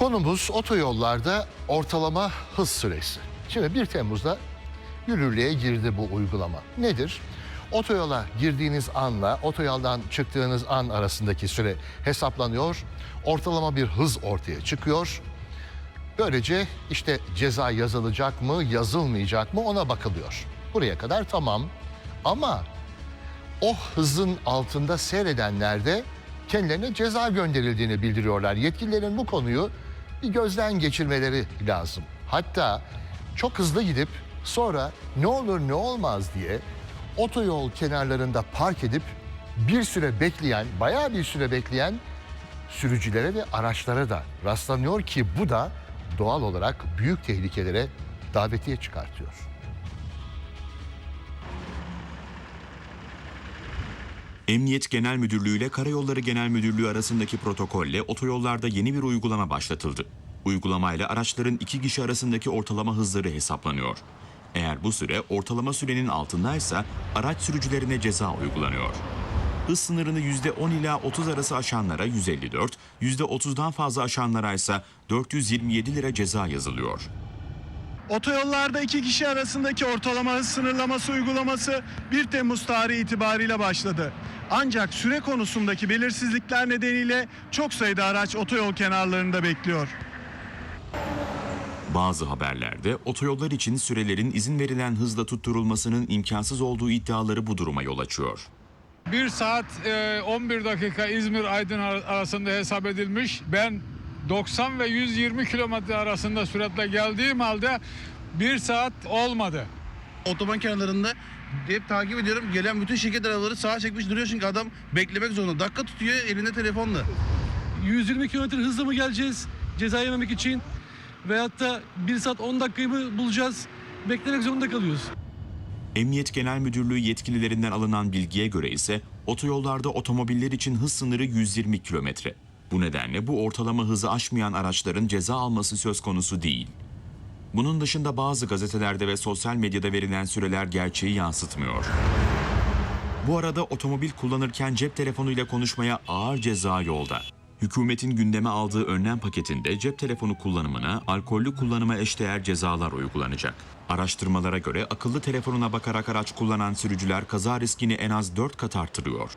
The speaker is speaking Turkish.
Konumuz otoyollarda ortalama hız süresi. Şimdi 1 Temmuz'da yürürlüğe girdi bu uygulama. Nedir? Otoyola girdiğiniz anla otoyoldan çıktığınız an arasındaki süre hesaplanıyor. Ortalama bir hız ortaya çıkıyor. Böylece işte ceza yazılacak mı, yazılmayacak mı ona bakılıyor. Buraya kadar tamam. Ama o hızın altında seyredenler de kendilerine ceza gönderildiğini bildiriyorlar. Yetkililerin bu konuyu bir gözden geçirmeleri lazım. Hatta çok hızlı gidip sonra ne olur ne olmaz diye otoyol kenarlarında park edip bir süre bekleyen, bayağı bir süre bekleyen sürücülere ve araçlara da rastlanıyor ki bu da doğal olarak büyük tehlikelere davetiye çıkartıyor. Emniyet Genel Müdürlüğü ile Karayolları Genel Müdürlüğü arasındaki protokolle otoyollarda yeni bir uygulama başlatıldı. Uygulamayla araçların iki kişi arasındaki ortalama hızları hesaplanıyor. Eğer bu süre ortalama sürenin altındaysa araç sürücülerine ceza uygulanıyor. Hız sınırını %10 ila 30 arası aşanlara 154, %30'dan fazla aşanlara ise 427 lira ceza yazılıyor. Otoyollarda iki kişi arasındaki ortalama hız sınırlaması uygulaması 1 Temmuz tarihi itibariyle başladı. Ancak süre konusundaki belirsizlikler nedeniyle çok sayıda araç otoyol kenarlarında bekliyor. Bazı haberlerde otoyollar için sürelerin izin verilen hızla tutturulmasının imkansız olduğu iddiaları bu duruma yol açıyor. 1 saat e, 11 dakika İzmir Aydın ar- arasında hesap edilmiş. Ben 90 ve 120 kilometre arasında süratle geldiğim halde 1 saat olmadı. otoban kenarlarında hep takip ediyorum. Gelen bütün şirket arabaları sağa çekmiş duruyor çünkü adam beklemek zorunda. Dakika tutuyor elinde telefonla. 120 km hızla mı geleceğiz ceza yememek için? Veyahut da 1 saat 10 dakikayı mı bulacağız? Beklemek zorunda kalıyoruz. Emniyet Genel Müdürlüğü yetkililerinden alınan bilgiye göre ise otoyollarda otomobiller için hız sınırı 120 kilometre. Bu nedenle bu ortalama hızı aşmayan araçların ceza alması söz konusu değil. Bunun dışında bazı gazetelerde ve sosyal medyada verilen süreler gerçeği yansıtmıyor. Bu arada otomobil kullanırken cep telefonuyla konuşmaya ağır ceza yolda. Hükümetin gündeme aldığı önlem paketinde cep telefonu kullanımına alkollü kullanıma eşdeğer cezalar uygulanacak. Araştırmalara göre akıllı telefonuna bakarak araç kullanan sürücüler kaza riskini en az 4 kat artırıyor.